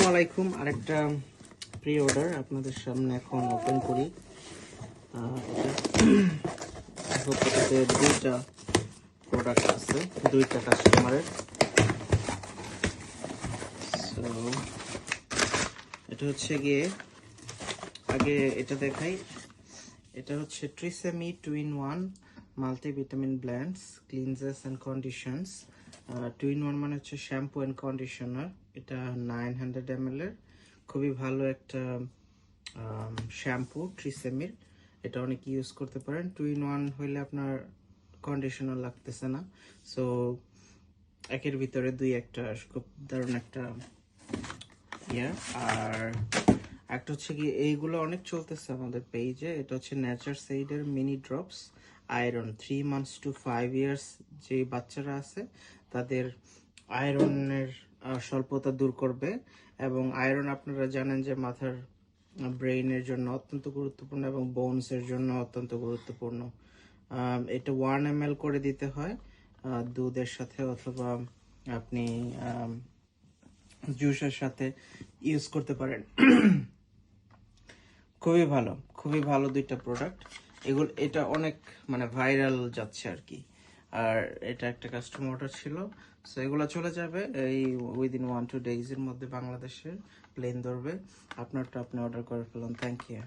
আসসালামু আলাইকুম আরেকটা প্রি অর্ডার আপনাদের সামনে এখন ওপেন করি। দুইটা প্রোডাক্ট আছে দুইটা কাস্টমারের এটা হচ্ছে গিয়ে, আগে এটা দেখাই। এটা হচ্ছে TRESemme two in one multivitamin blends cleanses and conditions two in one মানে হচ্ছে শ্যাম্পু অ্যান্ড কন্ডিশনার এটা নাইন হান্ড্রেড এম এর। খুবই ভালো একটা শ্যাম্পু ট্রিসেমির এটা অনেক ইউজ করতে পারেন। টু ইন ওয়ান হইলে আপনার কন্ডিশনার লাগতেছে না। সো একের ভিতরে দুই একটা, খুব দারুণ একটা ইয়া। আর একটা হচ্ছে কি, এইগুলো অনেক চলতেছে আমাদের পেজে এটা হচ্ছে নেচার সাইডের mini drops iron three months to five years যে বাচ্চারা আছে তাদের আয়রনের স্বল্পতা দূর করবে এবং আয়রন আপনারা জানেন যে মাথার ব্রেইনের জন্য অত্যন্ত গুরুত্বপূর্ণ এবং বোনসের জন্য অত্যন্ত গুরুত্বপূর্ণ। এটা ওয়ান এম করে দিতে হয় দুধের সাথে অথবা আপনি জুসের সাথে ইউজ করতে পারেন। খুবই ভালো খুবই ভালো দুইটা প্রোডাক্ট। এগুলো, এটা অনেক মানে ভাইরাল যাচ্ছে আর কি। আর এটা একটা কাস্টম অর্ডার ছিল। সো এগুলো চলে যাবে। এই উইদিন ওয়ান টু ডেইজের মধ্যে বাংলাদেশের প্লেন ধরবে। আপনারটা আপনি অর্ডার করে ফেলুন। Thank you